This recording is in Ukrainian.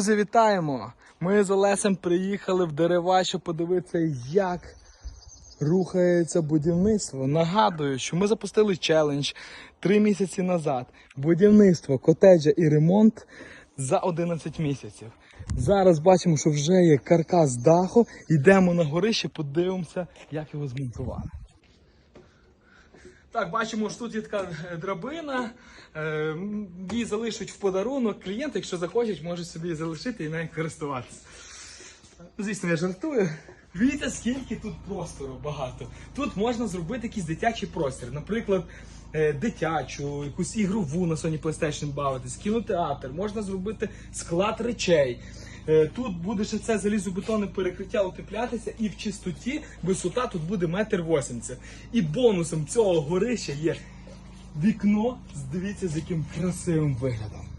Друзі, вітаємо! Ми з Олесем приїхали в дерева, щоб подивитися, як рухається будівництво. Нагадую, що ми запустили челендж три місяці назад. Будівництво котеджа і ремонт за 11 місяців. Зараз бачимо, що вже є каркас даху. Йдемо на горище, подивимося, як його змонтували. Так, бачимо, що тут є така е, драбина. Е, Її залишать в подарунок. Клієнт, якщо захочуть, може собі залишити і нею користуватися. Звісно, я жартую. Дивіться, скільки тут простору багато. Тут можна зробити якийсь дитячий простір. Наприклад, е, дитячу, якусь ігрову на Sony PlayStation бавитись, кінотеатр, можна зробити склад речей. Е, Тут буде ще це залізобетонне перекриття утеплятися, і в чистоті висота тут буде метр вісімдесят. І бонусом цього горища є вікно, дивіться, з яким красивим виглядом.